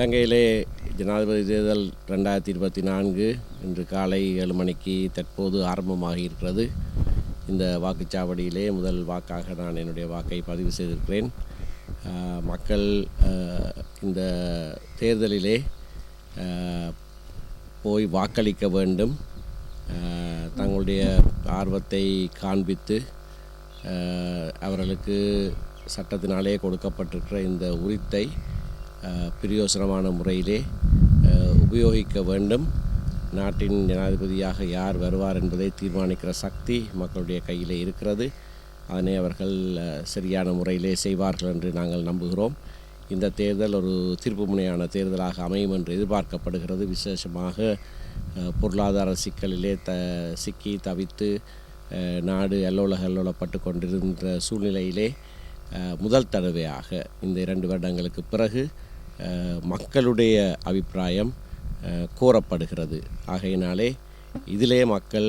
இலங்கையிலே ஜனாதிபதி தேர்தல் ரெண்டாயிரத்தி இருபத்தி நான்கு இன்று காலை ஏழு மணிக்கு தற்போது ஆரம்பமாகி இருக்கிறது இந்த வாக்குச்சாவடியிலே முதல் வாக்காக நான் என்னுடைய வாக்கை பதிவு செய்திருக்கிறேன். மக்கள் இந்த தேர்தலிலே போய் வாக்களிக்க வேண்டும். தங்களுடைய ஆர்வத்தை காண்பித்து அவர்களுக்கு சட்டத்தினாலே கொடுக்கப்பட்டிருக்கிற இந்த உரித்தை பிரயோசனமான முறையிலே உபயோகிக்க வேண்டும் நாட்டின் ஜனாதிபதியாக யார் வருவார் என்பதை தீர்மானிக்கிற சக்தி மக்களுடைய கையில் இருக்கிறது அதனை அவர்கள் சரியான முறையிலே செய்வார்கள் என்று நாங்கள் நம்புகிறோம் இந்த தேர்தல் ஒரு திருப்புமுனையான தேர்தலாக அமையும் என்று எதிர்பார்க்கப்படுகிறது விசேஷமாக பொருளாதார சிக்கலிலே த சிக்கி தவித்து நாடு அல்லோல அல்லோலப்பட்டு கொண்டிருந்த சூழ்நிலையிலே முதல் தடவையாக இந்த இரண்டு வருடங்களுக்கு பிறகு மக்களுடைய அபிப்பிராயம் கூறப்படுகிறது. கோரப்படுகிறது ஆகையினாலே இதிலே மக்கள்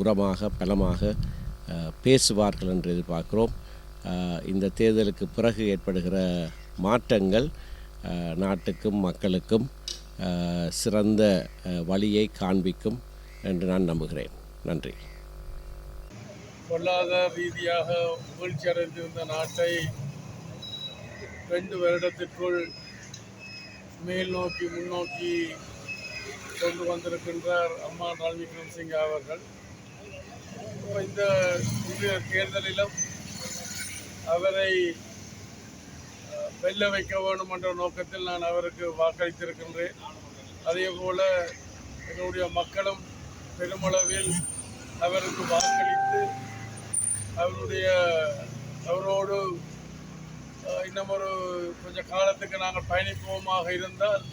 உரமாக பலமாக பேசுவார்கள் என்று எதிர்பார்க்கிறோம். இந்த தேர்தலுக்கு பிறகு ஏற்படுகிற மாற்றங்கள் நாட்டுக்கும் மக்களுக்கும் சிறந்த வழியை காண்பிக்கும் என்று நான் நம்புகிறேன். நன்றி. பொருளாதார ரீதியாக வீழ்ச்சியடைந்திருந்த நாட்டை ரெண்டு வருடத்திற்குள் மேல் நோக்கி முன்னோக்கி கொண்டு வந்திருக்கின்றார் அம்மா ரணில் விக்ரமசிங்கே அவர்கள். இந்த தேர்தலிலும் அவரை வெல்ல வைக்க வேண்டும் என்ற நோக்கத்தில் நான் அவருக்கு வாக்களித்திருக்கின்றேன். அதே போல எங்களுடைய மக்களும் பெருமளவில் அவருக்கு வாக்களித்து அவருடைய அவரோடு இன்னும் ஒரு கொஞ்சம் காலத்துக்கு நாங்கள் பயணிப்போமாக இருந்தால்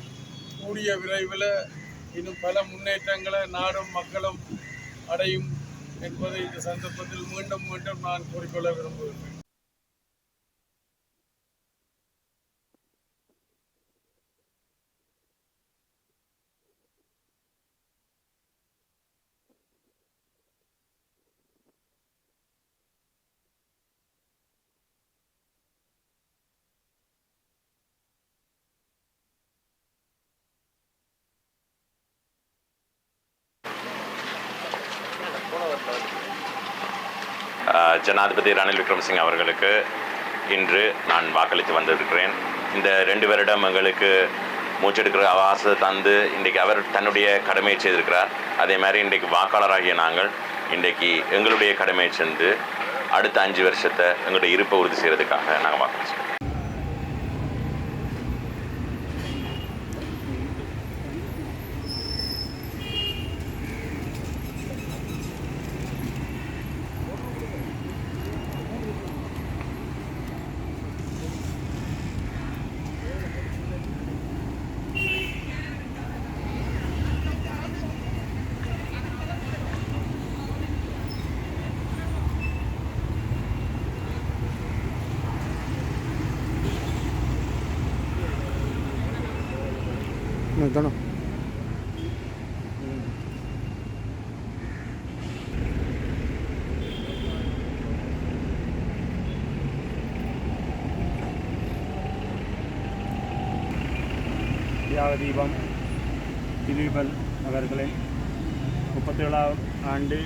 கூடிய விரைவில் இன்னும் பல முன்னேற்றங்களை நாடும் மக்களும் அடையும் என்பதை இந்த சந்தர்ப்பத்தில் மீண்டும் மீண்டும் நான் கூறிக்கொள்ள விரும்புகிறேன். ஜனாதிபதி ரணில் விக்ரமசிங் அவர்களுக்கு இன்று நான் வாக்களித்து வந்திருக்கிறேன். இந்த ரெண்டு வருடம் எங்களுக்கு மூச்செடுக்கிற அவகாசத்தை தந்து இன்றைக்கு அவர் தன்னுடைய கடமையை செய்திருக்கிறார். அதே மாதிரி இன்றைக்கு வாக்காளராகிய நாங்கள் இன்றைக்கு எங்களுடைய கடமையை சென்று அடுத்த அஞ்சு வருஷத்தை எங்களுடைய இருப்பை உறுதி செய்கிறதுக்காக நாங்கள் வாக்களிச்சோம் தியாக தீபம் திலீபன் அவர்களின் முப்பத்தேழாம் ஆண்டு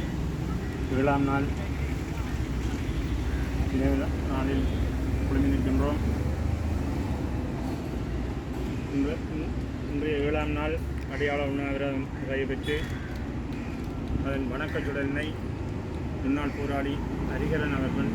ஏழாம் நாள் நினைவு நாளில் குழுமி நிற்கின்றோம் இன்று இன்றைய ஏழாம் நாள் அடையாள உண்ணாவிரதம் நிறைவேற்று அதன் வணக்கச்சுடலினை முன்னாள் போராளி ஹரிகரன் அவர்கள்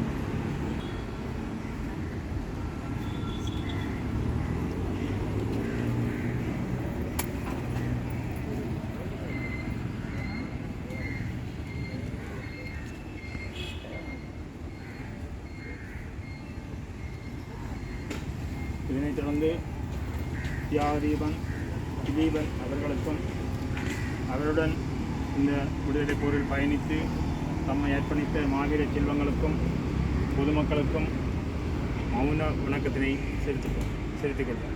இதனைத் தொடர்ந்து தியாகதீபன் திலீபன் அவர்களுக்கும் அவருடன் இந்த விடுதலை போரில் பயணித்து தம்மை அர்ப்பணித்த மாவீர செல்வங்களுக்கும் பொதுமக்களுக்கும் மௌன வணக்கத்தினை செலுத்திக் கொள்-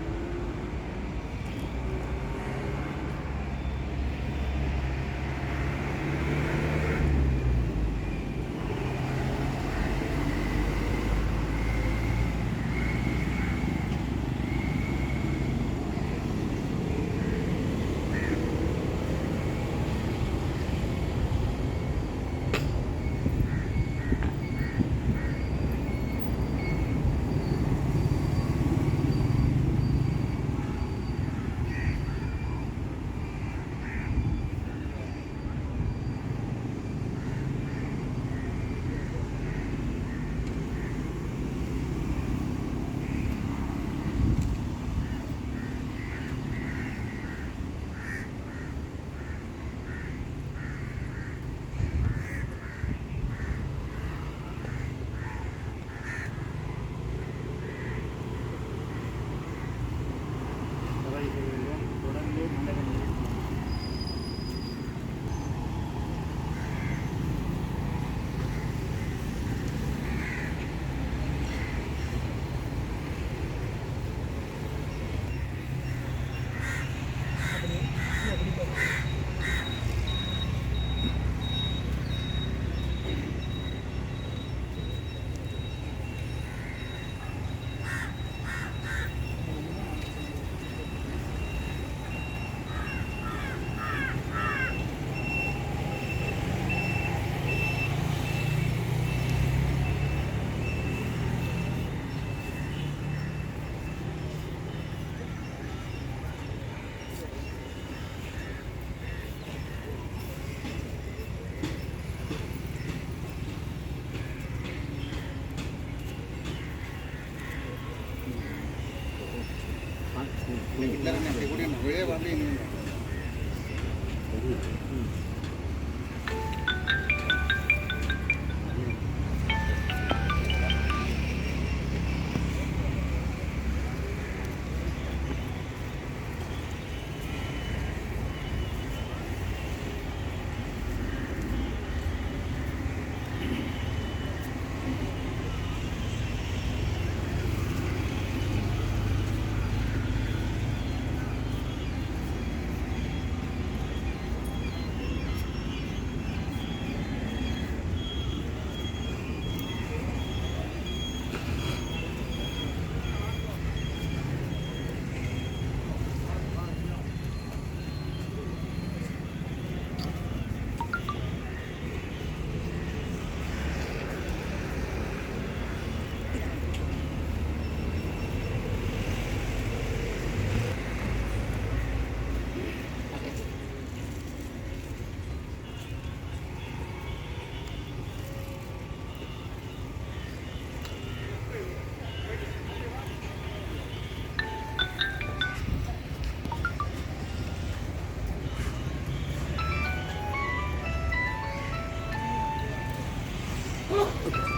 어?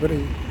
பிறகு